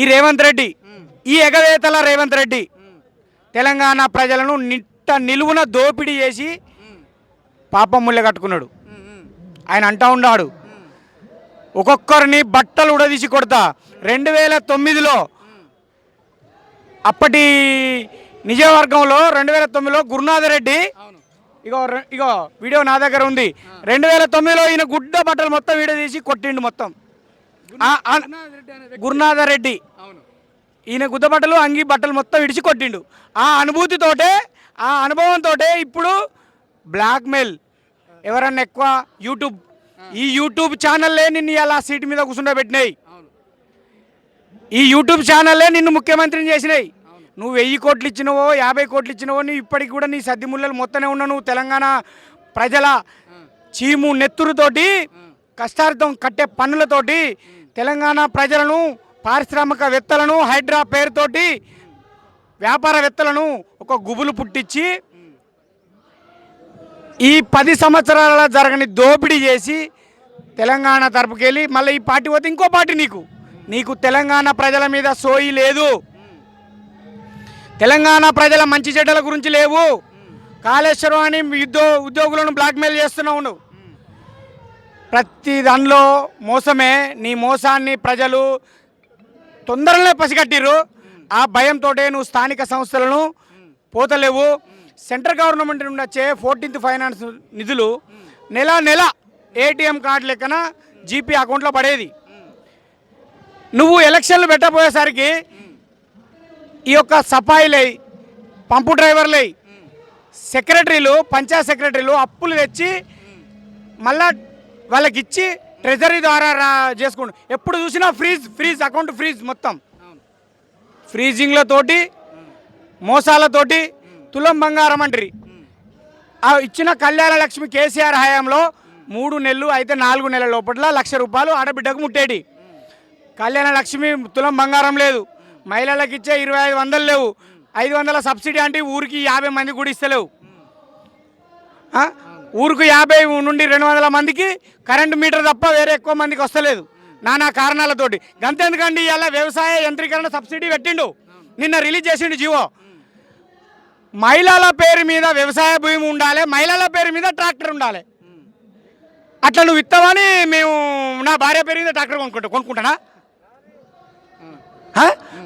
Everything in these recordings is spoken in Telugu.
ఈ రేవంత్ రెడ్డి ఈ ఎగవేతల రేవంత్ రెడ్డి. తెలంగాణ ప్రజలను నిట్ట నిలువున దోపిడీ చేసి పాపం ముళ్ళ కట్టుకున్నాడు. ఆయన అంటా ఉన్నాడు ఒక్కొక్కరిని బట్టలు ఉడదీసి కొడతా. రెండు వేల తొమ్మిదిలో అప్పటి నిజవర్గంలో రెండు వేల తొమ్మిదిలో గురునాథ రెడ్డి అవును. ఇగో ఇగో వీడియో నా దగ్గర ఉంది. రెండు వేల తొమ్మిదిలో ఈయన గుడ్డ బట్టలు మొత్తం వీడియో తీసి కొట్టిండు మొత్తం. గురునాథ్ రెడ్డి ఈయన గుద్ద బట్టలు అంగి బట్టలు మొత్తం ఇడిచి కొట్టిండు. ఆ అనుభూతితోటే ఆ అనుభవంతో ఇప్పుడు బ్లాక్మెయిల్. ఎవరన్నా ఎక్కువ యూట్యూబ్ ఈ యూట్యూబ్ ఛానల్లే నిన్ను ఇలా సీటు మీద కూర్చుండబెట్టినాయి ఈ యూట్యూబ్ ఛానల్లే నిన్ను ముఖ్యమంత్రిని చేసినాయి. నువ్వు వెయ్యి కోట్లు ఇచ్చినవో యాభై కోట్లు ఇచ్చినవో నువ్వు ఇప్పటికి కూడా నీ సద్ది ముళ్ళలు మొత్తనే ఉన్నావు నువ్వు తెలంగాణ ప్రజల చీము నెత్తురుతోటి కష్టార్థం కట్టే పన్నులతోటి తెలంగాణ ప్రజలను పారిశ్రామికవేత్తలను హైడ్రా పేరుతోటి వ్యాపారవేత్తలను ఒక గుబులు పుట్టించి ఈ పది సంవత్సరాల జరగని దోపిడీ చేసి తెలంగాణ తరపుకెళ్ళి మళ్ళీ ఈ పార్టీ పోతే ఇంకో పార్టీ నీకు. నీకు తెలంగాణ ప్రజల మీద సోయి లేదు. తెలంగాణ ప్రజల మంచి చెడ్డల గురించి లేవు. కాళేశ్వరం అని యుద్ధ ఉద్యోగులను బ్లాక్మెయిల్ చేస్తున్నావు నువ్వు. ప్రతి దానిలో మోసమే. నీ మోసాన్ని ప్రజలు తొందరలో పసిగట్టిర్రు. ఆ భయంతో నువ్వు స్థానిక సంస్థలను పోతలేవు. సెంట్రల్ గవర్నమెంట్ నుండి వచ్చే ఫోర్టీన్త్ ఫైనాన్స్ నిధులు నెల నెల ఏటీఎం కార్డు లెక్కన జీపీ అకౌంట్లో పడేది. నువ్వు ఎలక్షన్లు పెట్టబోయేసరికి ఈ యొక్క సఫాయిలై పంపు డ్రైవర్లై సెక్రటరీలు పంచాయత్ సెక్రటరీలు అప్పులు తెచ్చి మళ్ళా వాళ్ళకి ఇచ్చి ట్రెజరీ ద్వారా రా చేసుకుంటు ఎప్పుడు చూసినా ఫ్రీజ్ ఫ్రీజ్ అకౌంట్ ఫ్రీజ్ మొత్తం. ఫ్రీజింగ్లతోటి మోసాలతోటి తులం బంగారం అంటారు. ఆ ఇచ్చిన కళ్యాణ లక్ష్మి కేసీఆర్ హయాంలో మూడు నెలలు అయితే నాలుగు నెలల లోపల లక్ష రూపాయలు ఆడబిడ్డకు ముట్టేటి. కళ్యాణ లక్ష్మి తులం బంగారం లేదు. మహిళలకు ఇచ్చే ఇరవై ఐదు వందలు లేవు. ఐదు వందల సబ్సిడీ అంటే ఊరికి యాభై మంది కూడా ఇస్తలేవు ఊరికి యాభై నుండి రెండు వందల మందికి కరెంటు మీటర్ తప్ప వేరే ఎక్కువ మందికి వస్తలేదు. నానా కారణాలతోటి. గంతెందుకండి ఇలా వ్యవసాయ యంత్రీకరణ సబ్సిడీ పెట్టిండు. నిన్న రిలీజ్ చేసిండు జివో మహిళల పేరు మీద వ్యవసాయ భూమి ఉండాలి మహిళల పేరు మీద ట్రాక్టర్ ఉండాలి. అట్లా నువ్వు ఇస్తావని మేము నా భార్య పేరు మీద ట్రాక్టర్ కొనుక్కుంటా కొనుక్కుంటానా?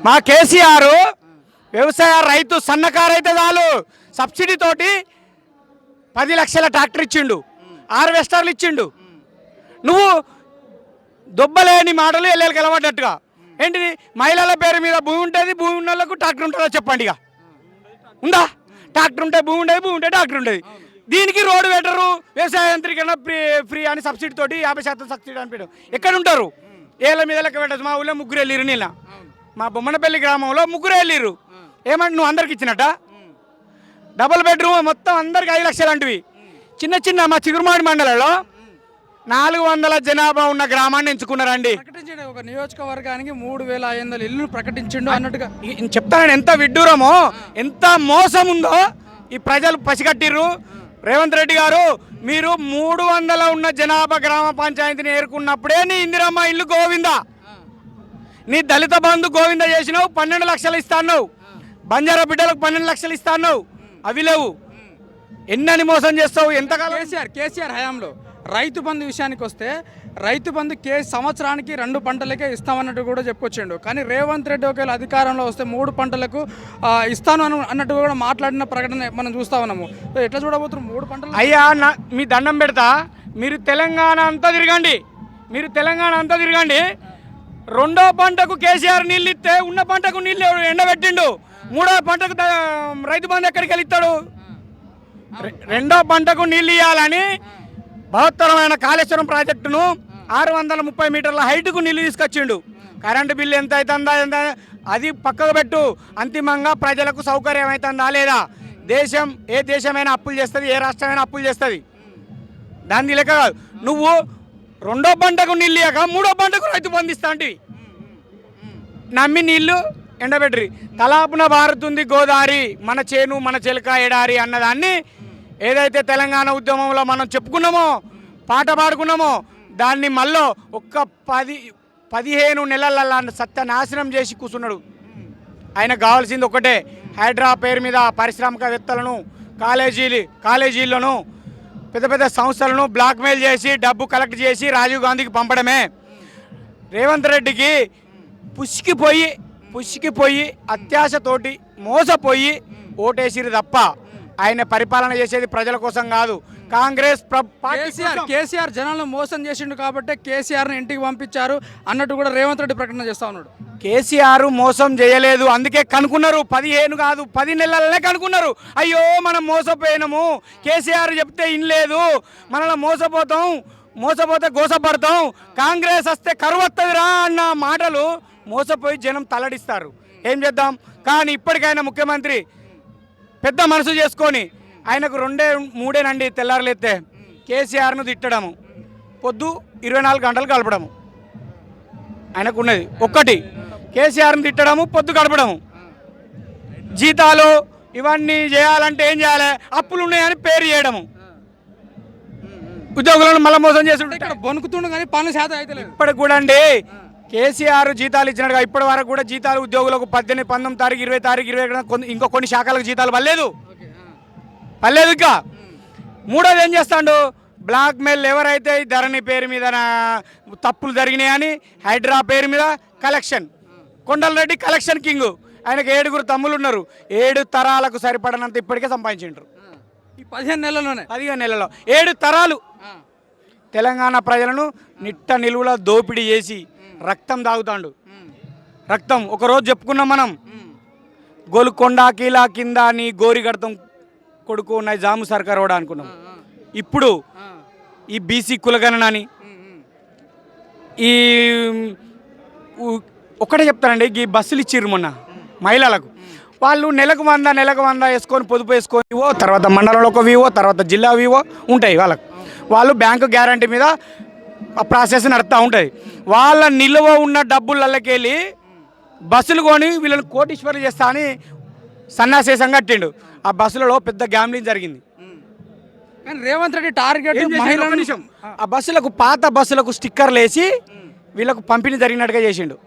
మా కేసీఆర్ వ్యవసాయ రైతు సన్నకారు అయితే చాలు. సబ్సిడీ తోటి పది లక్షల ట్రాక్టర్ ఇచ్చిండు. హార్వెస్టర్లు ఇచ్చిండు. నువ్వు దొబ్బలేని మాటలు ఎల్లెలు కలవడ్డట్టుగా ఏంటిది? మహిళల పేరు మీద భూమి ఉంటుంది భూమి ఉన్న వాళ్ళకు ట్రాక్టర్ ఉంటుందో చెప్పండి ఇక. ఉందా? ట్రాక్టర్ ఉంటే భూమి ఉండేది భూమి ఉంటే ట్రాక్టర్ ఉండేది. దీనికి రోడ్డు పెట్టరు వ్యవసాయ యంత్రీకరణ ఫ్రీ ఫ్రీ అని సబ్సిడీ తోటి యాభై శాతం సబ్సిడీ అని పెట్టారు. ఎక్కడ ఉంటారు? ఏళ్ళ మీద లెక్క పెట్టదు మా ఊళ్ళో ముగ్గురు వెళ్ళిరు నీళ్ళ మా బొమ్మనపల్లి గ్రామంలో ముగ్గురు వెళ్ళిరు ఏమంటే నువ్వు అందరికి ఇచ్చినట్ట? డబుల్ బెడ్రూమ్ మొత్తం అందరికి ఐదు లక్షలు అంటివి. చిన్న చిన్న మా చిగురుమాడి మండలంలో నాలుగు వందల జనాభా ఉన్న గ్రామాన్ని ఎంచుకున్నారండి. ప్రకటించండి. ఒక నియోజకవర్గానికి మూడు వేల ఐదు వందల ఇల్లు ప్రకటించిండు అన్నట్టుగా. ఈ- నేను చెప్తాను ఎంత విడ్డూరమో ఎంత మోసం ఉందో ఈ ప్రజలు పసిగట్టిర్రు. రేవంత్ రెడ్డి గారు మీరు మూడు వందల ఉన్న జనాభా గ్రామ పంచాయతీని ఏరుకున్నప్పుడే నీ ఇందిరమ్మ ఇల్లు గోవిందా. నీ దళిత బంధు గోవింద చేసినావు పన్నెండు లక్షలు ఇస్తాను బంజారా బిడ్డలకు పన్నెండు లక్షలు ఇస్తాను అవి లేవు. ఎన్నని మోసం చేస్తావు? ఎంతకాలం? కేసీఆర్ కేసీఆర్ హయాంలో. రైతు బంధు విషయానికి వస్తే రైతు బంధు కే సంవత్సరానికి రెండు పంటలకే ఇస్తామన్నట్టు కూడా చెప్పుకొచ్చిండు. కానీ రేవంత్ రెడ్డి ఒకవేళ అధికారంలో వస్తే మూడు పంటలకు ఇస్తాను అను అన్నట్టు కూడా మాట్లాడిన ప్రకటన మనం చూస్తా ఉన్నాము. ఎట్లా చూడబోతున్నాం మూడు పంటలు? అయ్యా నా మీ దండం పెడతా. మీరు తెలంగాణ అంతా తిరగండి. మీరు తెలంగాణ అంతా తిరగండి. రెండో పంటకు కేసీఆర్ నీళ్ళు ఇస్తే ఉన్న పంటకు నీళ్ళు ఎండబెట్టిండు? మూడో పంటకు రైతు బంధు ఎక్కడికి రె- రెండో పంటకు నీళ్ళు ఇవ్వాలని బృహత్తరమైన కాళేశ్వరం ప్రాజెక్టును ఆరు వందల ముప్పై మీటర్ల హైట్కు నీళ్ళు తీసుకొచ్చిండు. కరెంటు బిల్లు ఎంత అవుతుందా ఎంత అది పక్కకు పెట్టు. అంతిమంగా ప్రజలకు సౌకర్యం అవుతుందా లేదా? దేశం ఏ దేశమైనా అప్పులు చేస్తుంది ఏ రాష్ట్రమైనా అప్పులు చేస్తుంది. దాని లెక్క కాదు. నువ్వు రెండో పంటకు నీళ్ళు ఇవ్వక మూడో పంటకు రైతు పొందిస్తా అంటే నమ్మి నీళ్ళు ఎండబెట్టరి. తలాపున బారుతుంది గోదావరి మన చేను మన చిలక ఎడారి అన్నదాన్ని ఏదైతే తెలంగాణ ఉద్యమంలో మనం చెప్పుకున్నామో పాట పాడుకున్నామో దాన్ని మళ్ళీ ఒక్క పది పదిహేను నెలల సత్యనాశనం చేసి కూర్చున్నాడు. ఆయన కావాల్సింది ఒకటే హైడ్రా పేరు మీద పారిశ్రామికవేత్తలను కాలేజీలు కాలేజీలను పెద్ద పెద్ద సంస్థలను బ్లాక్మెయిల్ చేసి డబ్బు కలెక్ట్ చేసి రాజీవ్ గాంధీకి పంపడమే. రేవంత్ రెడ్డికి పుష్కిపోయి పుష్కిపోయి అత్యాశతోటి మోసపోయి ఓటేసిరు తప్ప ఆయన పరిపాలన చేసేది ప్రజల కోసం కాదు. కాంగ్రెస్ కేసీఆర్ కోసం. కేసీఆర్ జనాలను మోసం చేసిండు కాబట్టి కేసీఆర్ని ఇంటికి పంపించారు. అన్నట్టు కూడా రేవంత్ రెడ్డి ప్రకటన చేస్తా ఉన్నాడు. కేసీఆర్ మోసం చేయలేదు. అందుకే కనుక్కున్నారు. పదిహేను కాదు పది నెలలనే కనుక్కున్నారు. అయ్యో మనం మోసపోయినాము. కేసీఆర్ చెప్తే ఇనలేదు. మనల్ని మోసపోతాం. మోసపోతే గోసపడతాం. కాంగ్రెస్ వస్తే కరువు వస్తుందిరా అన్న మాటలు మోసపోయి జనం తల్లడిస్తారు ఏం చేద్దాం? కానీ ఇప్పటికైనా ముఖ్యమంత్రి పెద్ద మనసు చేసుకొని ఆయనకు రెండే మూడేనండి తెల్లారలేస్తే కేసీఆర్ను తిట్టడము పొద్దు ఇరవై నాలుగు గంటలు గడపడము ఆయనకు ఉన్నది ఒక్కటి కేసీఆర్ని తిట్టడము పొద్దు గడపడము జీతాలు ఇవన్నీ చేయాలంటే ఏం చేయాలి? అప్పులు ఉన్నాయని పేరు చేయడము. ఉద్యోగులను మళ్ళీ మోసం చేసి ఇక్కడ బొనుకుతుండు కానీ పనులు శాతం అయితే ఇప్పటికి కూడా అండి కేసీఆర్ జీతాలు ఇచ్చినట్టుగా ఇప్పటి వరకు కూడా జీతాలు ఉద్యోగులకు పద్దెనిమిది పంతొమ్మిది తారీఖు ఇరవై తారీఖు ఇరవై ఇంకో కొన్ని శాఖలకు జీతాలు పర్లేదు పర్లేదు ఇంకా. మూడోది ఏం చేస్తాడు? బ్లాక్ మెయిల్ ఎవరైతే ధరణి పేరు మీద తప్పులు జరిగినాయని హైడ్రా పేరు మీద కలెక్షన్. Kondal Reddy collection king. ఆయనకు ఏడుగురు తమ్ములు ఉన్నారు. ఏడు తరాలకు సరిపడనంత ఇప్పటికే సంపాదించిండ్రు. ఈ పదిహేను నెలల్లోనే? పదిహేను నెలలో ఏడు తరాలు. తెలంగాణ ప్రజలను నిట్ట నిలువుల దోపిడీ చేసి రక్తం తాగుతాండు. రక్తం ఒకరోజు చెప్పుకున్నాం మనం. గోలుకొండ కీలా కింద నీ గోరి గడతం కొడుకు ఉన్న జాము సర్కార్ కూడా అనుకున్నాం. ఇప్పుడు ఈ బీసీ కులగణనని ఈ ఒకటే చెప్తానండి ఈ బస్సులు ఇచ్చిర్రు మొన్న మహిళలకు. వాళ్ళు నెలకు వంద నెలకు వంద వేసుకొని పొదుపు వేసుకొని వివో తర్వాత మండలంలో ఒక వివో తర్వాత జిల్లా వివో ఉంటాయి వాళ్ళకు. వాళ్ళు బ్యాంకు గ్యారంటీ మీద ప్రాసెస్ నడుస్తూ ఉంటుంది. వాళ్ళ నిల్వ ఉన్న డబ్బులకి వెళ్ళి బస్సులు కొని వీళ్ళని కోటీశ్వరులు చేస్తా అని సన్నాసేసం కట్టిండు. ఆ బస్సులలో పెద్ద గ్యామ్లింగ్ జరిగింది. కానీ రేవంత్ రెడ్డి టార్గెట్ నిమిషం. ఆ. బస్సులకు పాత బస్సులకు స్టిక్కర్లు వేసి వీళ్ళకు పంపిణీ జరిగినట్టుగా చేసిండు.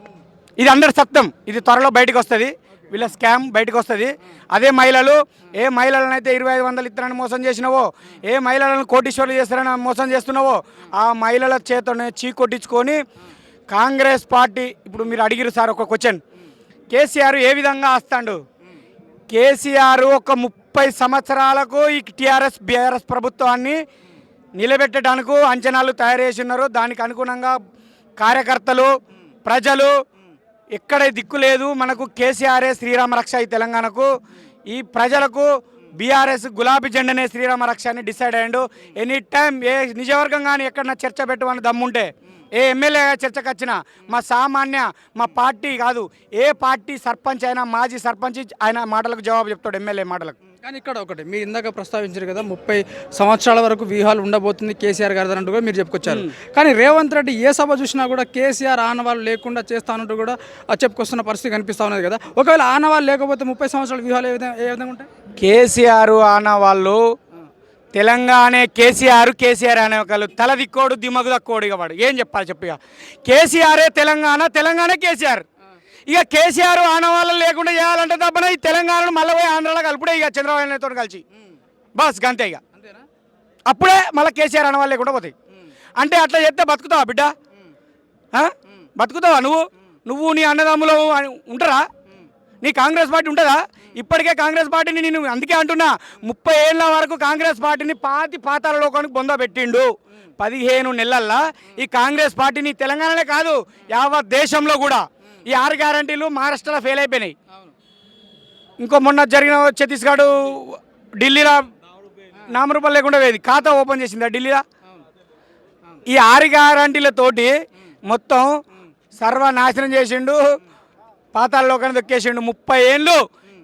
ఇది అందరు సత్యం. ఇది త్వరలో బయటకు వస్తుంది. వీళ్ళ స్కామ్ బయటకు వస్తుంది అదే మహిళలు ఏ మహిళలను అయితే ఇరవై ఐదు వందలు ఇస్తారని మోసం చేసినావో ఏ మహిళలను కోటీశ్వర్లు చేస్తారని మోసం చేస్తున్నావో ఆ మహిళల చేతనే చీ కొట్టించుకొని కాంగ్రెస్ పార్టీ ఇప్పుడు మీరు అడిగిరు సార్ ఒక క్వశ్చన్ కేసీఆర్ ఏ విధంగా వస్తాడు కేసీఆర్ ఒక ముప్పై సంవత్సరాలకు ఈ టీఆర్ఎస్ బీఆర్ఎస్ ప్రభుత్వాన్ని నిలబెట్టడానికి అంచనాలు తయారు చేసి ఉన్నారు. దానికి అనుగుణంగా కార్యకర్తలు ప్రజలు ఎక్కడ దిక్కు లేదు. మనకు కేసీఆర్ఏ శ్రీరామ రక్ష ఈ తెలంగాణకు. ఈ ప్రజలకు బీఆర్ఎస్ గులాబీ జెండనే శ్రీరామ రక్ష అని డిసైడ్ అయ్యాడు. ఎనీ టైం ఏ నిజవర్గం కానీ ఎక్కడన్నా చర్చ పెట్టమని దమ్ముంటే ఏ ఎమ్మెల్యేగా చర్చకు వచ్చినా మా సామాన్య మా పార్టీ కాదు ఏ పార్టీ సర్పంచ్ అయినా మాజీ సర్పంచ్ ఆయన మాటలకు జవాబు చెప్తాడు ఎమ్మెల్యే మాటలకు. కానీ ఇక్కడ ఒకటి మీరు ఇందాక ప్రస్తావించారు కదా ముప్పై సంవత్సరాల వరకు వ్యూహాలు ఉండబోతుంది కేసీఆర్ గారి అన్నట్టు కూడా మీరు చెప్పుకొచ్చారు. కానీ రేవంత్ రెడ్డి ఏ సభ చూసినా కూడా కేసీఆర్ ఆనవాళ్ళు లేకుండా చేస్తానంటూ కూడా చెప్పుకొస్తున్న పరిస్థితి కనిపిస్తా ఉన్నది కదా. ఒకవేళ ఆనవాళ్ళు లేకపోతే ముప్పై సంవత్సరాల వ్యూహాలు ఏ విధంగా ఏ విధంగా ఉంటాయి? కేసీఆర్ అన్న వాళ్ళు తెలంగాణ కేసీఆర్ కేసీఆర్ అనే ఒకళ్ళు తల దిక్కోడు దిమ్మకు దక్కోడు వాడు. ఏం చెప్పాలి చెప్పు ఇక. కేసీఆరే తెలంగాణ తెలంగాణ కేసీఆర్. ఇక కేసీఆర్ ఆనవాళ్ళు లేకుండా చేయాలంటే తప్పన ఈ తెలంగాణను మళ్ళీ పోయి ఆంధ్రాలో కలుపుడే ఇక చంద్రబాబు నాయుడుతో కలిసి. బస్ గంతే ఇక. అంతేనా? అప్పుడే మళ్ళీ కేసీఆర్ ఆనవాళ్ళు లేకుండా పోతాయి. అంటే అట్లా చేస్తే బతుకుతావా బిడ్డ? బతుకుతావా నువ్వు? నువ్వు నీ అన్నదమ్ములు ఉంటారా? నీ కాంగ్రెస్ పార్టీ ఉంటుందా? ఇప్పటికే కాంగ్రెస్ పార్టీని నేను అందుకే అంటున్నా. ముప్పై ఏళ్ళ వరకు కాంగ్రెస్ పార్టీని పాతి పాతాల లోకానికి బొంద పెట్టిండు. పదిహేను నెలల్లో ఈ కాంగ్రెస్ పార్టీని తెలంగాణలో కాదు యావత్ దేశంలో కూడా. ఈ ఆరు గ్యారంటీలు మహారాష్ట్రలో ఫెయిల్ అయిపోయినాయి. ఇంకో మొన్న జరిగిన ఛత్తీస్గఢ్ ఢిల్లీలో నామరూపాలు లేకుండా పోయేది. ఖాతా ఓపెన్ చేసిందా ఢిల్లీలో? ఈ ఆరు గ్యారంటీలతోటి మొత్తం సర్వనాశనం చేసిండు పాతాల్లోకాన్ని దొక్కేసిండు ముప్పై ఏళ్ళు.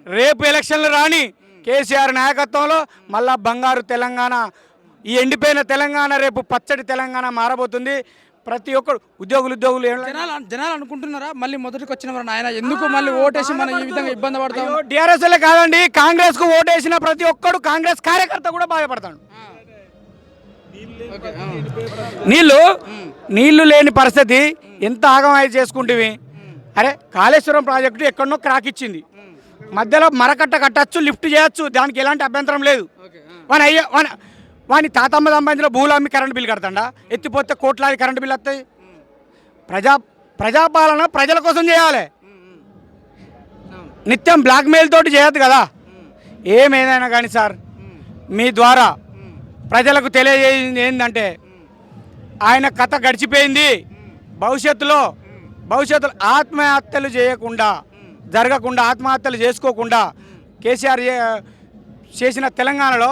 రేపు ఎలక్షన్లు రాని కేసీఆర్ నాయకత్వంలో మళ్ళా బంగారు తెలంగాణ ఈ ఎండిపోయిన తెలంగాణ రేపు పచ్చడి తెలంగాణ మారబోతుంది. ప్రతి ఒక్కరు ఉద్యోగులు ఉద్యోగులు జనాలు జనాలు అనుకుంటున్నారా? మళ్ళీ మొదటికి వచ్చిన వారు ఆయన ఎందుకు మళ్ళీ ఓటేసి మనం ఈ విధంగా ఇబ్బంది పడతాం టీఆర్ఎస్ కాదండి. కాంగ్రెస్కు ఓటేసిన ప్రతి ఒక్కడు కాంగ్రెస్ కార్యకర్త కూడా బాధపడతాడు. నీళ్ళు నీళ్ళు లేని పరిస్థితి ఎంత ఆగమాయి చేసుకుంటేవి? అరే కాళేశ్వరం ప్రాజెక్టు ఎక్కడనో క్రాక్ ఇచ్చింది. మధ్యలో మరకట్ట కట్టచ్చు లిఫ్ట్ చేయొచ్చు. దానికి ఎలాంటి అభ్యంతరం లేదు. వాని అయ్యా వాని వాని తాతమ్మ సంబంధించిన భూలు అమ్మి కరెంట్ బిల్ కడతాడా? ఎత్తిపోతే కోట్లాది కరెంట్ బిల్ వస్తాయి. ప్రజా ప్రజాపాలన ప్రజల కోసం చేయాలి. నిత్యం బ్లాక్మెయిల్ తోటి చేయొద్దు కదా. ఏమేదైనా కానీ సార్ మీ ద్వారా ప్రజలకు తెలియజేయింది ఏంటంటే ఆయన కథ గడిచిపోయింది. భవిష్యత్తులో భవిష్యత్తులో ఆత్మహత్యలు చేయకుండా జరగకుండా ఆత్మహత్యలు చేసుకోకుండా కేసీఆర్ చేసిన తెలంగాణలో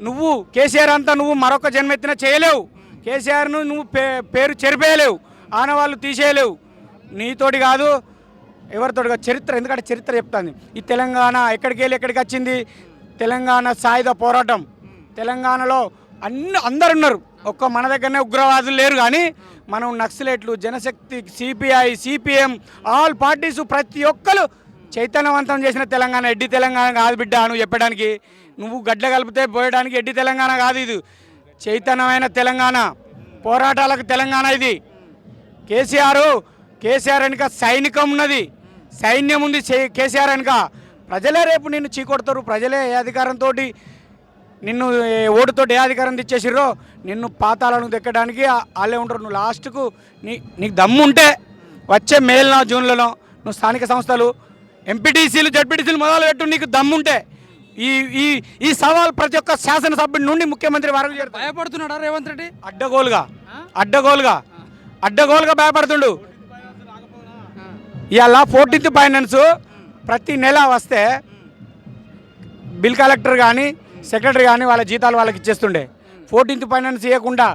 నువ్వు కేసీఆర్ అంతా నువ్వు మరొక జన్మెత్తిన చేయలేవు. కేసీఆర్ను నువ్వు పే పేరు చెరిపేయలేవు. ఆనవాళ్ళు తీసేయలేవు. నీతోటి కాదు ఎవరితోటి కాదు చరిత్ర ఎందుకంటే చరిత్ర చెప్తాను ఈ తెలంగాణ ఎక్కడికి వెళ్ళి ఎక్కడికి వచ్చింది? తెలంగాణ సాయుధ పోరాటం. తెలంగాణలో అన్ని అందరు ఉన్నారు ఒక్క మన దగ్గరనే ఉగ్రవాదులు లేరు కానీ మనం నక్సలేట్లు Janashakti CPI CPM all parties ప్రతి ఒక్కరు చైతన్యవంతం చేసిన తెలంగాణ ఎడ్డి తెలంగాణ కాదు బిడ్డ నువ్వు చెప్పడానికి. నువ్వు గడ్డ కలిపితే పోయడానికి ఎడ్డి తెలంగాణ కాదు ఇది. చైతన్యమైన తెలంగాణ పోరాటాలకు తెలంగాణ ఇది. కేసీఆర్ కేసీఆర్ వెనుక సైనికం ఉన్నది. సైన్యం ఉంది కేసీఆర్ వెనుక. ప్రజలే రేపు నిన్ను చీకొడతారు. ప్రజలే ఏ అధికారంతో నిన్ను ఓటుతో ఏ అధికారం తెచ్చేసిర్రో నిన్ను పాతాలను దెక్కడానికి వాళ్ళే ఉంటారు. నువ్వు లాస్ట్కు నీ నీకు దమ్ము ఉంటే వచ్చే మేలున జూన్లలో నువ్వు స్థానిక సంస్థలు ఎంపీటీసీలు జడ్పీటీసీలు మొదలు పెట్టు నీకు దమ్ముంటే. ఈ ఈ ఈ సవాల్ ప్రతి ఒక్క శాసనసభ్యుడి నుండి ముఖ్యమంత్రి వరకు భయపడుతున్నాడా రేవంత్ రెడ్డి? అడ్డగోలుగా అడ్డగోలుగా అడ్డగోలుగా భయపడుతుండు. ఇవాళ ఫోర్టీన్త్ ఫైనాన్స్ ప్రతి నెల వస్తే బిల్ కలెక్టర్ కానీ సెక్రటరీ కానీ వాళ్ళ జీతాలు వాళ్ళకి ఇచ్చేస్తుండే. ఫోర్టీన్త్ ఫైనాన్స్ ఇవ్వకుండా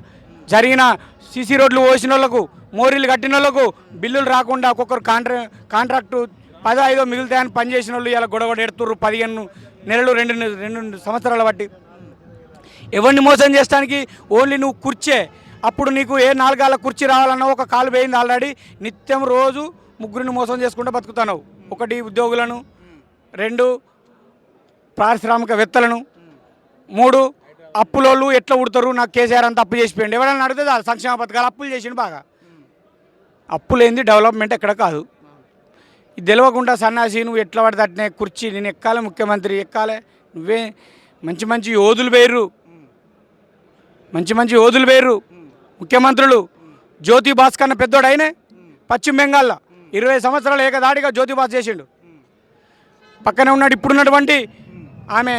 జరిగిన సీసీ రోడ్లు పోసిన వాళ్ళకు మోరీలు కట్టిన వాళ్ళకు బిల్లులు రాకుండా ఒక్కొక్కరు కాంట్రా కాంట్రాక్టు పదో ఐదో మిగులుతాయని పనిచేసిన వాళ్ళు ఇలా గొడవ ఎడుతుర్రు పదిహేను నెలలు రెండు రెండు సంవత్సరాల బట్టి. ఎవరిని మోసం చేస్తానికి ఓన్లీ నువ్వు కుర్చే. అప్పుడు నీకు ఏ నాలుగాల కుర్చీ రావాలన్నా ఒక కాలు పోయింది ఆల్రెడీ. నిత్యం రోజు ముగ్గురిని మోసం చేసుకుంటూ బతుకుతున్నావు. ఒకటి ఉద్యోగులను రెండు పారిశ్రామికవేత్తలను మూడు అప్పులోళ్ళు ఎట్లా ఉడతారు? నాకు కేసీఆర్ అంత అప్పు చేసిపోయింది ఎవరైనా అడిగితే సంక్షేమ పథకాలు అప్పులు చేసిండు బాగా. అప్పులేంది డెవలప్మెంట్ ఎక్కడ కాదు. తెలియకుండా సన్నాసి నువ్వు ఎట్లా పడితే అట్నే కుర్చీ నేను ఎక్కాలి ముఖ్యమంత్రి ఎక్కాలి. నువ్వే మంచి మంచి యోధులు వేరు మంచి మంచి యోధులు వేరు ముఖ్యమంత్రులు. జ్యోతి భాస్కర్ పెద్దోడు అయినే పశ్చిమ బెంగాల్లో ఇరవై సంవత్సరాలు ఏకదాడిగా జ్యోతి బాస్ చేసిండు. పక్కనే ఉన్నాడు ఇప్పుడున్నటువంటి ఆమె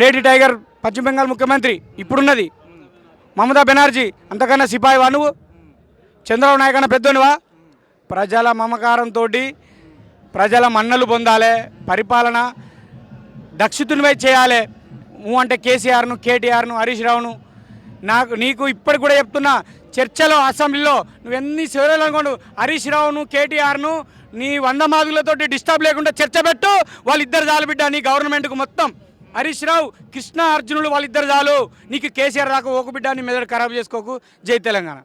లేడీ టైగర్ పశ్చిమ బెంగాల్ ముఖ్యమంత్రి ఇప్పుడున్నది. మమతా బెనర్జీ అంతకన్నా సిపాయివా నువ్వు? చంద్రబాబు నాయుడు అన్న పెద్దోనివా? ప్రజల మమకారంతో ప్రజల మన్నలు పొందాలి పరిపాలన దక్షితునివై చేయాలి. నువ్వు అంటే కేసీఆర్ను కేటీఆర్ను హరీష్ రావును. నాకు నీకు ఇప్పటికి కూడా చెప్తున్నా చర్చలో అసెంబ్లీలో నువ్వు ఎన్ని సేవలు అనుకోండు హరీష్ రావును కేటీఆర్ను నీ వంద మాదులతోటి డిస్టర్బ్ లేకుండా చర్చ పెట్టు వాళ్ళిద్దరు చాలు బిడ్డ నీ గవర్నమెంట్కు మొత్తం. హరీష్ రావు కృష్ణ అర్జునుడు వాళ్ళిద్దరు చాలు. నీకు కేసీఆర్ రాక ఓకు బిడ్డ నీ మెదడు ఖరాబ్ చేసుకోకు. జై తెలంగాణ.